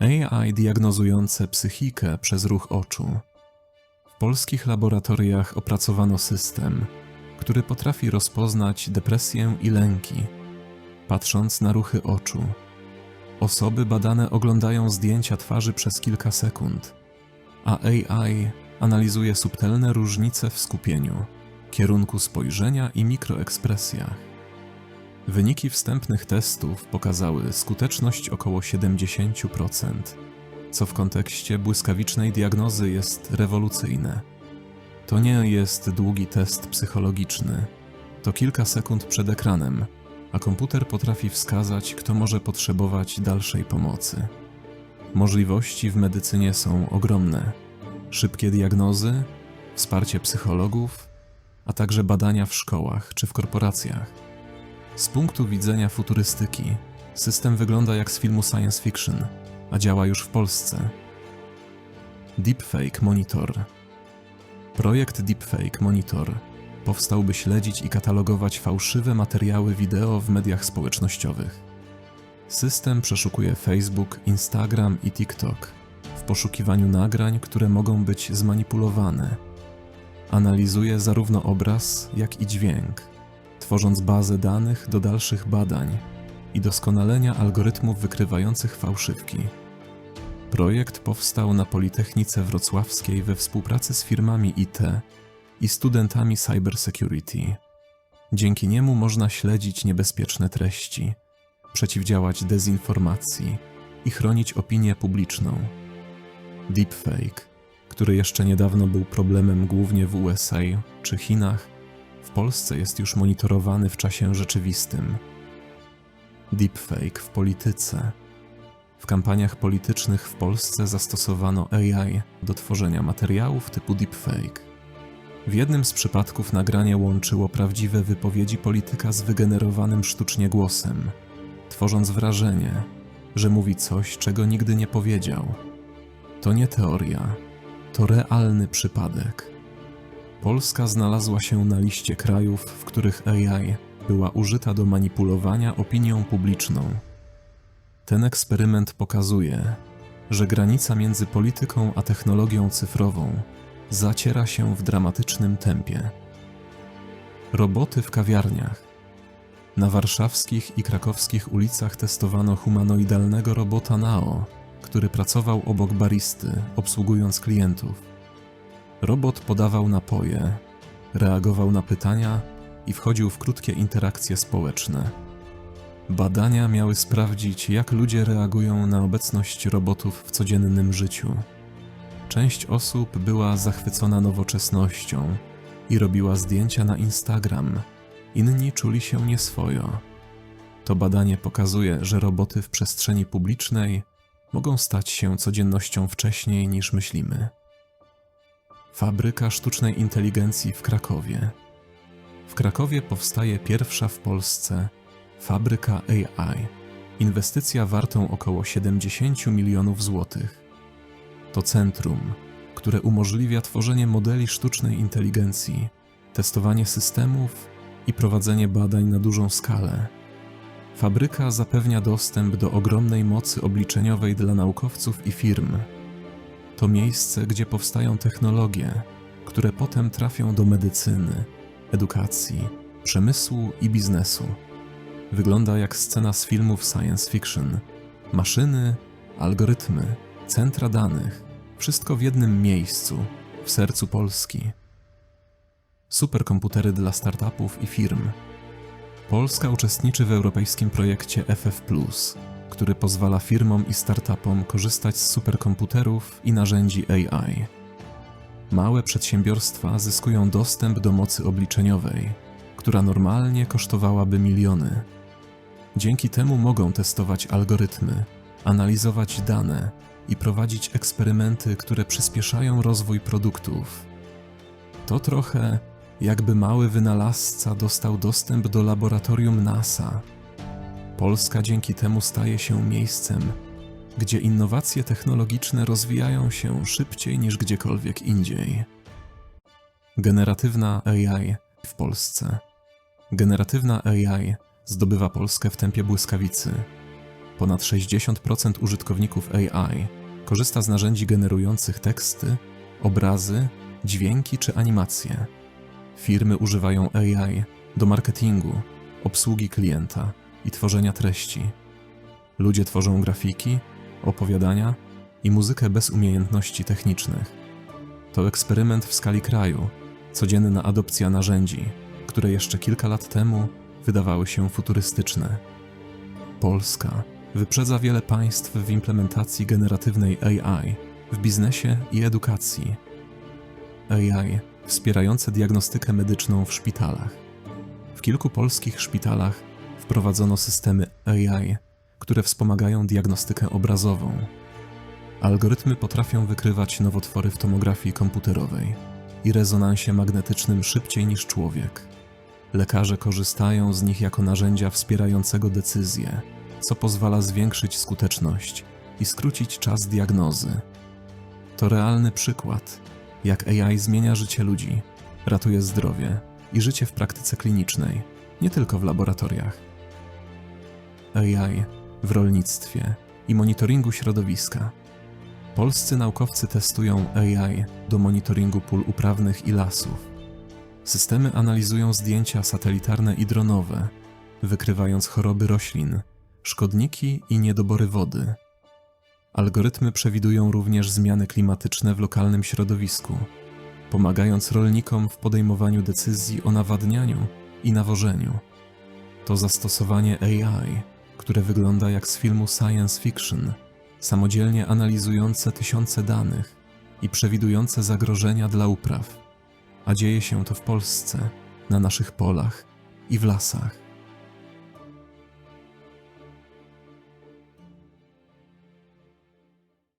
AI diagnozujące psychikę przez ruch oczu. W polskich laboratoriach opracowano system, który potrafi rozpoznać depresję i lęki, patrząc na ruchy oczu. Osoby badane oglądają zdjęcia twarzy przez kilka sekund, a AI analizuje subtelne różnice w skupieniu, kierunku spojrzenia i mikroekspresjach. Wyniki wstępnych testów pokazały skuteczność około 70%, co w kontekście błyskawicznej diagnozy jest rewolucyjne. To nie jest długi test psychologiczny, to kilka sekund przed ekranem, a komputer potrafi wskazać, kto może potrzebować dalszej pomocy. Możliwości w medycynie są ogromne. Szybkie diagnozy, wsparcie psychologów, a także badania w szkołach czy w korporacjach. Z punktu widzenia futurystyki, system wygląda jak z filmu science fiction, a działa już w Polsce. Deepfake Monitor Projekt Deepfake Monitor powstał, by śledzić i katalogować fałszywe materiały wideo w mediach społecznościowych. System przeszukuje Facebook, Instagram i TikTok w poszukiwaniu nagrań, które mogą być zmanipulowane. Analizuje zarówno obraz, jak i dźwięk, tworząc bazę danych do dalszych badań i doskonalenia algorytmów wykrywających fałszywki. Projekt powstał na Politechnice Wrocławskiej we współpracy z firmami IT i studentami cybersecurity. Dzięki niemu można śledzić niebezpieczne treści, przeciwdziałać dezinformacji i chronić opinię publiczną. Deepfake, który jeszcze niedawno był problemem głównie w USA czy Chinach, w Polsce jest już monitorowany w czasie rzeczywistym. Deepfake w polityce. W kampaniach politycznych w Polsce zastosowano AI do tworzenia materiałów typu deepfake. W jednym z przypadków nagranie łączyło prawdziwe wypowiedzi polityka z wygenerowanym sztucznie głosem, tworząc wrażenie, że mówi coś, czego nigdy nie powiedział. To nie teoria, to realny przypadek. Polska znalazła się na liście krajów, w których AI była użyta do manipulowania opinią publiczną. Ten eksperyment pokazuje, że granica między polityką a technologią cyfrową zaciera się w dramatycznym tempie. Roboty w kawiarniach. Na warszawskich i krakowskich ulicach testowano humanoidalnego robota Nao, który pracował obok baristy, obsługując klientów. Robot podawał napoje, reagował na pytania i wchodził w krótkie interakcje społeczne. Badania miały sprawdzić, jak ludzie reagują na obecność robotów w codziennym życiu. Część osób była zachwycona nowoczesnością i robiła zdjęcia na Instagram, inni czuli się nieswojo. To badanie pokazuje, że roboty w przestrzeni publicznej mogą stać się codziennością wcześniej niż myślimy. Fabryka sztucznej inteligencji w Krakowie. W Krakowie powstaje pierwsza w Polsce fabryka AI. Inwestycja wartą około 70 milionów złotych. To centrum, które umożliwia tworzenie modeli sztucznej inteligencji, testowanie systemów i prowadzenie badań na dużą skalę. Fabryka zapewnia dostęp do ogromnej mocy obliczeniowej dla naukowców i firm. To miejsce, gdzie powstają technologie, które potem trafią do medycyny, edukacji, przemysłu i biznesu. Wygląda jak scena z filmów science fiction. Maszyny, algorytmy, centra danych wszystko w jednym miejscu, w sercu Polski. Superkomputery dla startupów i firm. Polska uczestniczy w europejskim projekcie FF, który pozwala firmom i startupom korzystać z superkomputerów i narzędzi AI. Małe przedsiębiorstwa zyskują dostęp do mocy obliczeniowej, która normalnie kosztowałaby miliony. Dzięki temu mogą testować algorytmy, analizować dane i prowadzić eksperymenty, które przyspieszają rozwój produktów. To trochę jakby mały wynalazca dostał dostęp do laboratorium NASA. Polska dzięki temu staje się miejscem, gdzie innowacje technologiczne rozwijają się szybciej niż gdziekolwiek indziej. Generatywna AI w Polsce. Generatywna AI zdobywa Polskę w tempie błyskawicy. Ponad 60% użytkowników AI korzysta z narzędzi generujących teksty, obrazy, dźwięki czy animacje. Firmy używają AI do marketingu, obsługi klienta i tworzenia treści. Ludzie tworzą grafiki, opowiadania i muzykę bez umiejętności technicznych. To eksperyment w skali kraju, codzienna adopcja narzędzi, które jeszcze kilka lat temu wydawały się futurystyczne. Polska wyprzedza wiele państw w implementacji generatywnej AI w biznesie i edukacji. AI wspierające diagnostykę medyczną w szpitalach. W kilku polskich szpitalach wprowadzono systemy AI, które wspomagają diagnostykę obrazową. Algorytmy potrafią wykrywać nowotwory w tomografii komputerowej i rezonansie magnetycznym szybciej niż człowiek. Lekarze korzystają z nich jako narzędzia wspierającego decyzje, co pozwala zwiększyć skuteczność i skrócić czas diagnozy. To realny przykład, jak AI zmienia życie ludzi, ratuje zdrowie i życie w praktyce klinicznej, nie tylko w laboratoriach. AI w rolnictwie i monitoringu środowiska. Polscy naukowcy testują AI do monitoringu pól uprawnych i lasów. Systemy analizują zdjęcia satelitarne i dronowe, wykrywając choroby roślin, szkodniki i niedobory wody. Algorytmy przewidują również zmiany klimatyczne w lokalnym środowisku, pomagając rolnikom w podejmowaniu decyzji o nawadnianiu i nawożeniu. To zastosowanie AI, które wygląda jak z filmu science fiction, samodzielnie analizujące tysiące danych i przewidujące zagrożenia dla upraw. A dzieje się to w Polsce, na naszych polach i w lasach.